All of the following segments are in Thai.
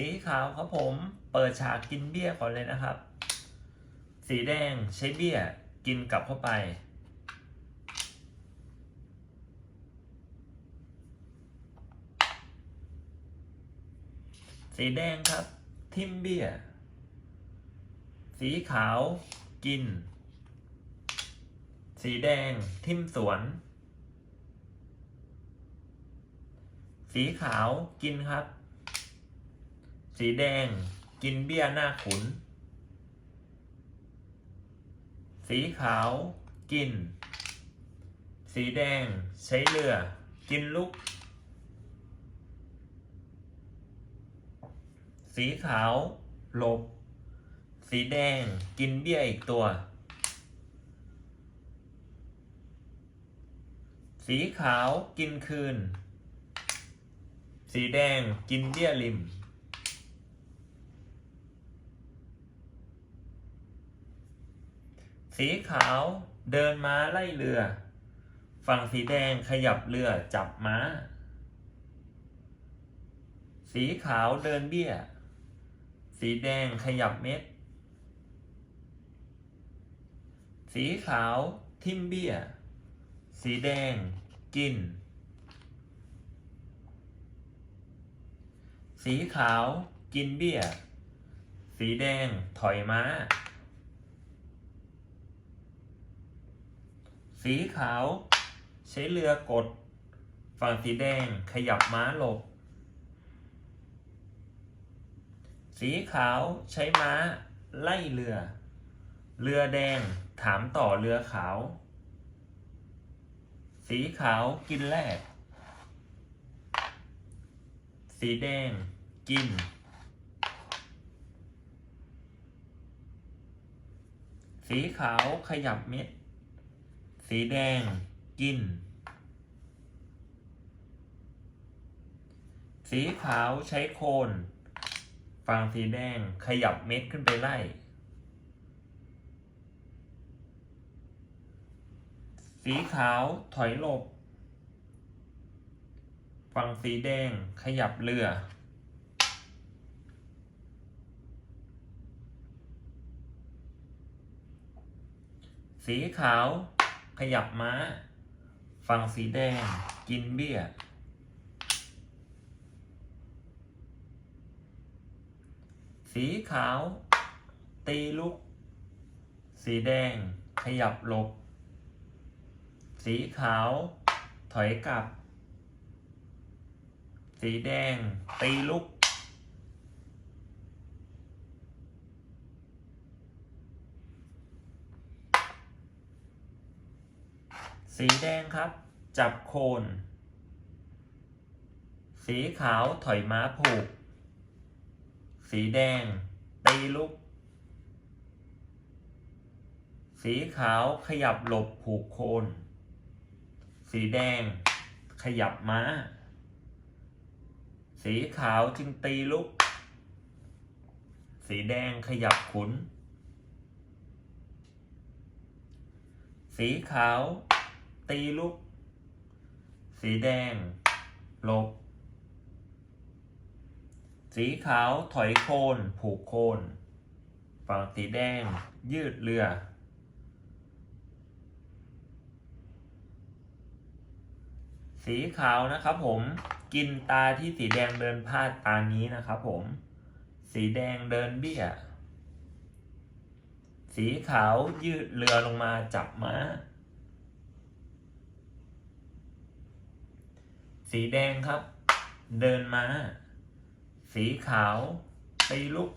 สีขาวครับผม เปิดฉากกินเบี้ยก่อนเลยนะครับ สีแดงใช้เบี้ยกินกลับเข้าไป สีแดงครับ ทิมเบี้ย สีขาวกิน สีแดงทิมสวน สีขาวกินครับ สีแดงกินเบี้ยหน้าขุน สีขาวกิน สีแดงใช้เรือ กินลุก สีขาวหลบ สีแดงกินเบี้ยอีกตัว สีขาวกินคืน สีแดงกินเบี้ยริม สีขาวเดินม้าไล่เรือ ฝั่งสีแดงขยับเรือจับม้า สีขาวเดินเบี้ย สีแดงขยับเม็ด สีขาวทิมเบี้ย สีแดงกิน สีขาวกินเบี้ย สีแดงถอยม้า สีขาว ใช้เรือกด ฝั่งสีแดงขยับม้าหลบ สีขาวใช้ม้า ไล่เรือ เรือแดงถามต่อเรือขาว สีขาวกินแรก สีแดงกิน สีขาวขยับเม็ด สีแดงกิน สีขาวใช้โคนฝั่งสีแดงขยับเม็ดขึ้นไปไล่ สีขาวถอยหลบฝั่งสีแดงขยับเรือสีขาว ขยับม้า ฝั่งสีแดง กินเบี้ย สีขาว ตีลุก สีแดง ขยับหลบ สีขาว ถอยกลับ สีแดง ตีลุก สีแดงครับ จับโคน สีขาวถอยม้าผูก สีแดง ตีลุก สีขาวขยับหลบผูกโคน สีแดง ขยับม้า สีขาวจึงตีลุก สีแดงขยับขุน สีขาว ตีลุกสีแดงหลบ สีขาวถอยโคน ผูกโคน ฝั่งสีแดง ยืดเรือ สีขาวนะครับผมกินตาที่สีแดงเดินพลาดตานี้นะครับผม สีแดงเดินเบี้ย สีขาวยืดเรือลงมาจับม้า สีแดงครับ เดินมา สีขาวตีลุก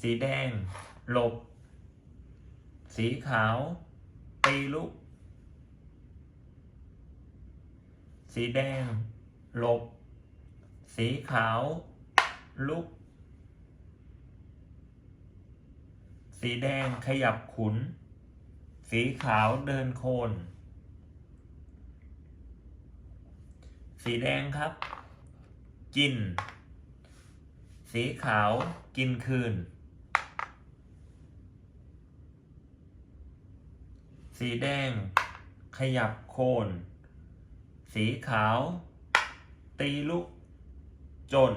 สีแดง หลบ สีขาวตีลุก สีแดง หลบ สีขาว ลุก สีแดงขยับขุน สีขาวเดินโคน สีแดงครับ กิน สีขาวกินคืน สีแดง ขยับโคน สีขาว ตีลุก จน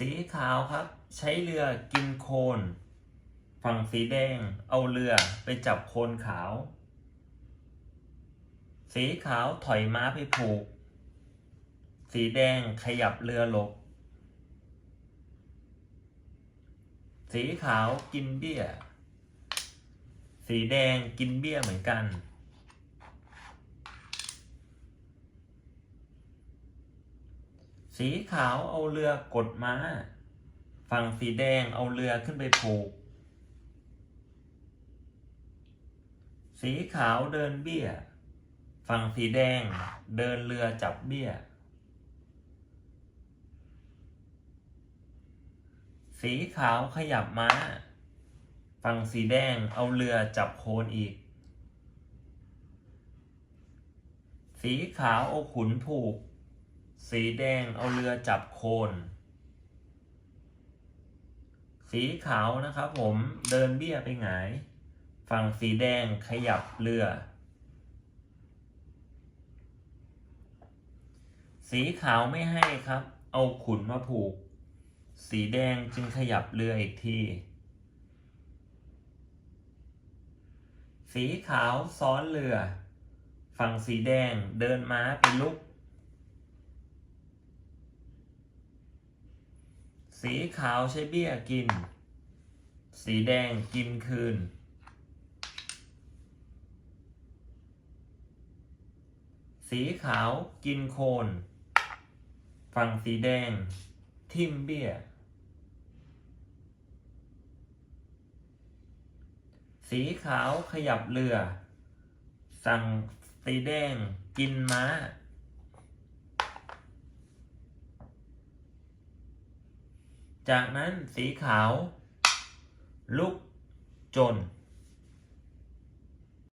สีขาวครับ ใช้เรือกินโคลนฝั่งสีแดง เอาเรือไปจับโคลนขาว สีขาวถอยม้าไปผูก สีแดงขยับเรือหลบ สีขาวกินเบี้ย สีแดงกินเบี้ยเหมือนกัน สีขาวเอาเรือกดม้า ฝั่งสีแดงเอาเรือขึ้นไปผูก สีขาวเดินเบี้ย ฝั่งสีแดงเดินเรือจับเบี้ย สีขาวขยับม้า ฝั่งสีแดงเอาเรือจับโคนอีก สีขาวเอาขุนผูก สีแดงเอาเรือจับโคน สีขาวนะครับผมเดินเบี้ยไปหงาย ฝั่งสีแดงขยับเรือ สีขาวไม่ให้ครับ เอาขุนมาผูก สีแดงจึงขยับเรืออีกที สีขาวซ้อนเรือ ฝั่งสีแดงเดินม้าไปลุก สีขาวใช้เบี้ยกิน สีแดงกินคืน สีขาวกินโคน ฝั่งสีแดง ทิ่มเบี้ย สีขาวขยับเรือ สั่งสีแดงกินม้า จากนั้นสีขาว ลุกจน